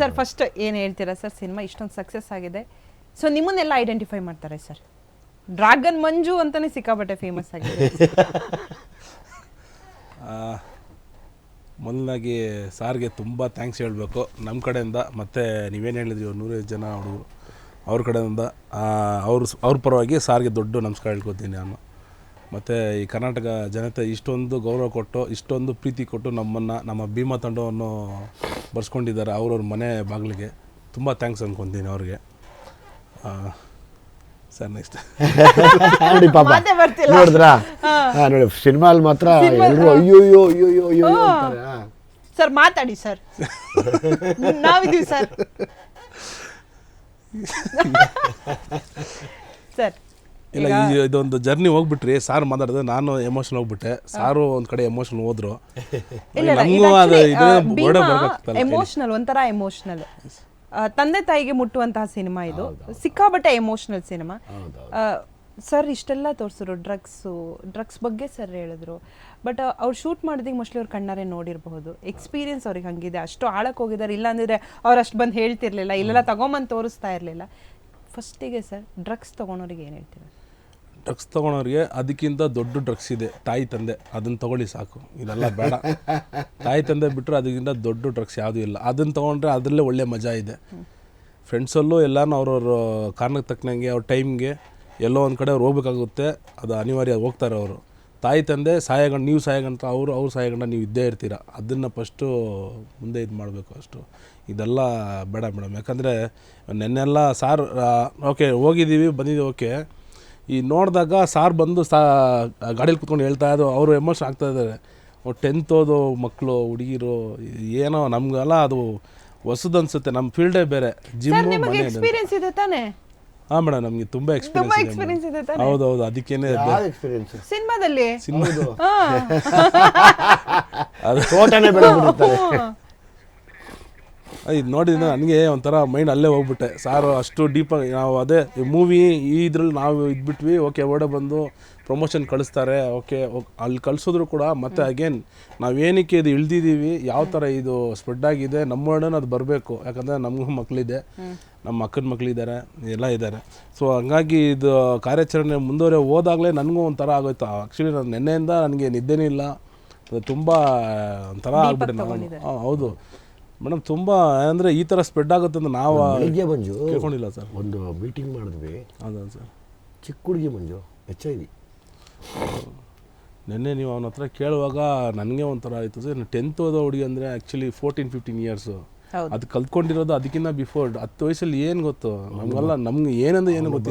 Sir first ಏನು ಹೇಳ್ತೀರಾ sir cinema ಇಷ್ಟೊಂದು ಸಕ್ಸಸ್ ಆಗಿದೆ. ಸೊ ನಿಮ್ಮನ್ನೆಲ್ಲ ಐಡೆಂಟಿಫೈ ಮಾಡ್ತಾರೆ ಸರ್ ಡ್ರಾಗನ್ ಮಂಜು ಅಂತಾನೆ ಸಿಕ್ಕಾಪಟ್ಟೆ ಫೇಮಸ್ ಆಗಿದೆ. ಮೊದಲಾಗಿ ಸಾರ್ಗೆ ತುಂಬ ಥ್ಯಾಂಕ್ಸ್ ಹೇಳಬೇಕು. ನಮ್ಮ ಕಡೆಯಿಂದ, ಮತ್ತು ನೀವೇನು ಹೇಳಿದ್ರಿ, ಒಂದು ನೂರೈವತ್ತು ಜನ ಹುಡುಗರು, ಅವ್ರ ಕಡೆಯಿಂದ. ಅವ್ರ ಅವ್ರ ಪರವಾಗಿ ಸಾರ್ಗೆ ದೊಡ್ಡ ನಮಸ್ಕಾರ ಹೇಳ್ಕೊತೀನಿ ನಾನು. ಮತ್ತು ಈ ಕರ್ನಾಟಕ ಜನತೆ ಇಷ್ಟೊಂದು ಗೌರವ ಕೊಟ್ಟು ಇಷ್ಟೊಂದು ಪ್ರೀತಿ ಕೊಟ್ಟು ನಮ್ಮನ್ನು ನಮ್ಮ ಭೀಮಾ ತಂಡವನ್ನು ಬರ್ಸ್ಕೊಂಡಿದ್ದಾರೆ ಅವ್ರವ್ರ ಮನೆ ಬಾಗಿಲಿಗೆ. ತುಂಬ ಥ್ಯಾಂಕ್ಸ್ ಅಂದ್ಕೊತೀನಿ ಅವ್ರಿಗೆ. ಸರ್ ನೆಕ್ಸ್ಟ್ ನೋಡಿ ಪಾಪ ನೋಡಿದ್ರಾ? ಹಾ. ನೋಡಿ ಸಿನಿಮಾಲ್ ಮಾತ್ರ ಎಲ್ಲರೂ ಅಯ್ಯೋ ಅಯ್ಯೋ ಅಯ್ಯೋ ಅಯ್ಯೋ ಅಯ್ಯೋ ಅಂತಾರೆ. ಹಾ. ಸರ್ ಮಾತಾಡಿ ಸರ್. ನಾವಿದೀವಿ ಸರ್. ಸರ್ ಇಲ್ಲ ಈ ಇದೊಂದು ಜರ್ನಿ ಹೋಗ್ಬಿಟ್ರಿ. ಸಾರ್ ಮಾತಾಡಿದ್ರೆ ನಾನು ಎಮೋಷನ್ ಹೋಗ್ಬಿಟ್ಟೆ. ಸಾರು ಒಂದ್ ಕಡೆ ಎಮೋಷನ್ ಹೋದ್ರು. ನಮಗೂ ಅದು ಎಮೋಷನಲ್ ಒಂಥರ ಎಮೋಷನಲ್ ತಂದೆ ತಾಯಿಗೆ ಮುಟ್ಟುವಂತಹ ಸಿನಿಮಾ ಇದು. ಸಿಕ್ಕಾಬಟ್ಟೆ ಎಮೋಷನಲ್ ಸಿನಿಮಾ. ಸರ್ ಇಷ್ಟೆಲ್ಲ ತೋರಿಸಿದ್ರು ಡ್ರಗ್ಸ್ ಡ್ರಗ್ಸ್ ಬಗ್ಗೆ ಸರ್ ಹೇಳಿದ್ರು. ಬಟ್ ಅವ್ರು ಶೂಟ್ ಮಾಡಿದಾಗ ಮೋಸ್ಟ್ಲಿ ಅವ್ರು ಕಣ್ಣಾರೆ ನೋಡಿರಬಹುದು. ಎಕ್ಸ್ಪೀರಿಯನ್ಸ್ ಅವ್ರಿಗೆ ಹಂಗಿದೆ. ಅಷ್ಟು ಆಳಕ್ಕೆ ಹೋಗಿದ್ದಾರೆ. ಇಲ್ಲ ಅಂದಿದ್ರೆ ಅವ್ರು ಅಷ್ಟು ಬಂದು ಹೇಳ್ತಿರ್ಲಿಲ್ಲ. ಇಲ್ಲೆಲ್ಲ ತಗೊಂಬಂದು ತೋರಿಸ್ತಾ ಇರಲಿಲ್ಲ. ಫಸ್ಟಿಗೆ ಸರ್ ಡ್ರಗ್ಸ್ ತೊಗೊಳೋರಿಗೆ ಏನು ಹೇಳ್ತೀರಾ? ಡ್ರಗ್ಸ್ ತೊಗೊಳೋರಿಗೆ ಅದಕ್ಕಿಂತ ದೊಡ್ಡ ಡ್ರಗ್ಸ್ ಇದೆ. ತಾಯಿ, ತಂದೆ, ಅದನ್ನ ತಗೊಳ್ಳಿ ಸಾಕು. ಇದೆಲ್ಲ ಬೇಡ. ತಾಯಿ, ತಂದೆ ಬಿಟ್ಟರೆ ಅದಕ್ಕಿಂತ ದೊಡ್ಡ ಡ್ರಗ್ಸ್ ಯಾವುದೂ ಇಲ್ಲ. ಅದನ್ನ ತೊಗೊಂಡ್ರೆ ಅದರಲ್ಲೇ ಒಳ್ಳೆ ಮಜಾ ಇದೆ. ಫ್ರೆಂಡ್ಸಲ್ಲೂ ಎಲ್ಲನೂ ಅವ್ರವ್ರ ಕಾರಣಕ್ಕೆ ತಕ್ಕನಂಗೆ, ಅವ್ರ ಟೈಮ್ಗೆ ಎಲ್ಲೋ ಒಂದು ಕಡೆ ಅವ್ರು ಹೋಗ್ಬೇಕಾಗುತ್ತೆ. ಅದು ಅನಿವಾರ್ಯ ಹೋಗ್ತಾರೆ ಅವರು. ತಾಯಿ, ತಂದೆ ಸಹಾಯಗಂಡು ನೀವು ಸಹಾಯಗಂತ ಅವರು, ಅವ್ರು ಸಹಾಯಗಂಡ ನೀವು ಇದ್ದೇ ಇರ್ತೀರ. ಅದನ್ನು ಫಸ್ಟು ಮುಂದೆ ಇದು ಮಾಡಬೇಕು ಅಷ್ಟು. ಇದೆಲ್ಲ ಬೇಡ ಮೇಡಮ್. ಯಾಕಂದರೆ ನೆನ್ನೆಲ್ಲ ಸಾರ್ ಓಕೆ ಹೋಗಿದ್ದೀವಿ, ಬಂದಿದ್ದೀವಿ ಓಕೆ ಈ ನೋಡಿದಾಗ ಸಾರ್ ಬಂದು ಸಾ ಗಾಡೀಲಿ ಕುತ್ಕೊಂಡು ಹೇಳ್ತಾ ಇದ್ದು ಅವರು ಎಮೋಷನ್ ಆಗ್ತಾ ಇದ್ದಾರೆ. ಟೆಂತ್ ಓದೋ ಮಕ್ಕಳು ಹುಡುಗಿರು ಏನೋ ನಮಗೆಲ್ಲ ಅದು ಹೊಸದು ಅನ್ಸುತ್ತೆ ನಮ್ಮ ಫೀಲ್ಡೇ ಬೇರೆ. ಸರ್ ಜಿಮ್ಮು ನಿಮಗೆ ಮನೆ ಎಕ್ಸ್ಪೀರಿಯನ್ಸ್ ಇದೆ ತಾನೇ? ಹಾಂ ಮೇಡಮ್ ನಮಗೆ ತುಂಬ ತುಂಬಾ ಎಕ್ಸ್ಪೀರಿಯನ್ಸ್ ಇದೆ ಎಕ್ಸ್ಪೀರಿಯನ್ಸ್ ಇದೆ ತಾನೇ? ಹೌದು ಹೌದು ಅದಕ್ಕೇನೆ ಯಾವ ಎಕ್ಸ್ಪೀರಿಯನ್ಸ್ ಸಿನಿಮಾದಲ್ಲಿ? ಹಾ. ತೋಟನೇ ಬೆಳೆದ್ಬಿಡುತ್ತಾರೆ. ಇದು ನೋಡಿದ ನನಗೆ ಒಂಥರ ಮೈಂಡ್ ಅಲ್ಲೇ ಹೋಗ್ಬಿಟ್ಟೆ. ಸಾರು ಅಷ್ಟು ಡೀಪಾಗಿ ನಾವು ಅದೇ ಮೂವಿ ಈ ಇದ್ರಲ್ಲಿ ನಾವು ಇದ್ಬಿಟ್ವಿ ಓಕೆ ಓಡ ಬಂದು ಪ್ರಮೋಷನ್ ಕಳಿಸ್ತಾರೆ ಓಕೆ ಅಲ್ಲಿ ಕಳಿಸಿದ್ರು ಕೂಡ ಮತ್ತೆ ಅಗೇನ್ ನಾವೇನಕ್ಕೆ ಇದು ಇಳ್ದಿದ್ದೀವಿ ಯಾವ ಥರ ಇದು ಸ್ಪ್ರೆಡ್ ಆಗಿದೆ ನಮ್ಮ ಒಡನೆ ಅದು ಬರಬೇಕು. ಯಾಕಂದರೆ ನಮಗೂ ಮಕ್ಕಳಿದೆ ನಮ್ಮ ಅಕ್ಕನ ಮಕ್ಕಳಿದ್ದಾರೆ ಎಲ್ಲ ಇದ್ದಾರೆ ಸೊ ಹಂಗಾಗಿ ಇದು ಕಾರ್ಯಾಚರಣೆ ಮುಂದುವರೆ ಹೋದಾಗಲೇ ನನಗೂ ಒಂಥರ ಆಗೋಯ್ತು. ಆ್ಯಕ್ಚುಲಿ ನಾನು ನಿನ್ನೆಯಿಂದ ನನಗೆ ನಿದ್ದೆನೇ ಇಲ್ಲ. ಅದು ತುಂಬ ಒಂಥರ ಆಗ್ಬಿಟ್ಟೆ ನಾನು. ಹೌದು. ಮೇಡಮ್ ತುಂಬ ಅಂದರೆ ಈ ಥರ ಸ್ಪ್ರೆಡ್ ಆಗುತ್ತೆ ಅಂತ ನಾವು ಬೆಳಿಗ್ಗೆ ಮಂಜು ಕೇಳ್ಕೊಂಡಿಲ್ಲ ಸರ್. ಒಂದು ಮೀಟಿಂಗ್ ಮಾಡಿದ್ವಿ. ಹೌದಾ ಸರ್? ಚಿಕ್ಕ ಹುಡುಗಿ ಮಂಜು ಎಚ್ ಐ ವಿ. ನಿನ್ನೆ ನೀವು ಅವನ ಹತ್ರ ಕೇಳುವಾಗ ನನಗೆ ಒಂಥರ ಆಯಿತು ಸರ್. ಟೆಂತ್ ಓದೋ ಹುಡುಗಿ ಅಂದರೆ ಆ್ಯಕ್ಚುಲಿ ಫೋರ್ಟೀನ್ ಫಿಫ್ಟೀನ್ ಇಯರ್ಸು ಅದು ಕಲ್ತ್ಕೊಂಡಿರೋದು ಅದಕ್ಕಿಂತ ಬಿಫೋರ್ ಹತ್ತು ವಯಸ್ಸಲ್ಲಿ ಏನು ಗೊತ್ತು? ನಮಗೆಲ್ಲ ನಮ್ಗೆ ಏನಂದ್ರೆ ಏನು ಗೊತ್ತಿಲ್ಲ.